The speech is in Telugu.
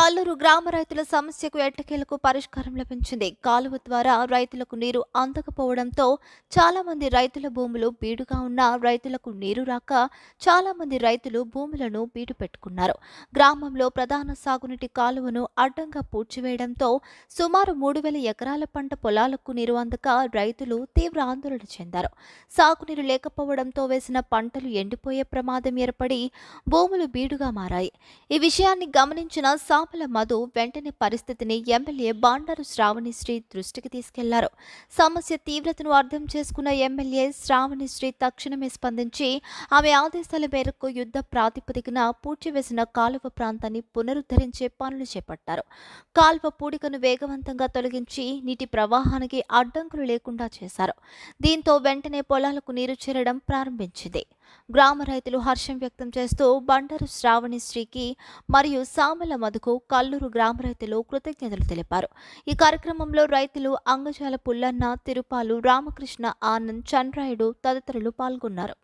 కల్లూరు గ్రామ రైతుల సమస్యకు ఎట్టకేలకు పరిష్కారం లభించింది. కాలువ ద్వారా రైతులకు నీరు అందకపోవడంతో చాలా మంది రైతుల భూములు బీడుగా ఉన్న రైతులకు నీరు రాక చాలా మంది రైతులు భూములను బీడు పెట్టుకున్నారు. గ్రామంలో ప్రధాన సాగునీటి కాలువను అడ్డంగా పూడ్చివేయడంతో సుమారు మూడు వేల ఎకరాల పంట పొలాలకు నీరు అందక రైతులు తీవ్ర ఆందోళన చెందారు. సాగునీరు లేకపోవడంతో వేసిన పంటలు ఎండిపోయే ప్రమాదం ఏర్పడి భూములు బీడుగా మారాయి. ఈ విషయాన్ని గమనించిన సామల మధు వెంటనే పరిస్థితిని ఎమ్మెల్యే బాండారు శ్రావణిశ్రీ దృష్టికి తీసుకెళ్ళారు. సమస్య తీవ్రతను అర్థం చేసుకున్న ఎమ్మెల్యే శ్రావణిశ్రీ తక్షణమే స్పందించి ఆమె ఆదేశాల మేరకు యుద్ధ ప్రాతిపదికన పూడ్చివేసిన కాలువ ప్రాంతాన్ని పునరుద్ధరించే పనులు చేపట్టారు. కాల్వ పూడికను వేగవంతంగా తొలగించి నీటి ప్రవాహానికి అడ్డంకులు లేకుండా చేశారు. దీంతో వెంటనే పొలాలకు నీరు చేరడం ప్రారంభించింది. గ్రామ రైతులు హర్షం వ్యక్తం చేస్తూ బండరు శ్రావణిశ్రీకి మరియు సామల మధుకు కల్లూరు గ్రామ రైతులు కృతజ్ఞతలు తెలిపారు. ఈ కార్యక్రమంలో రైతులు అంగజాల పుల్లన్న తిరుపాలు రామకృష్ణ ఆనంద్ చంద్రాయుడు తదితరులు పాల్గొన్నారు.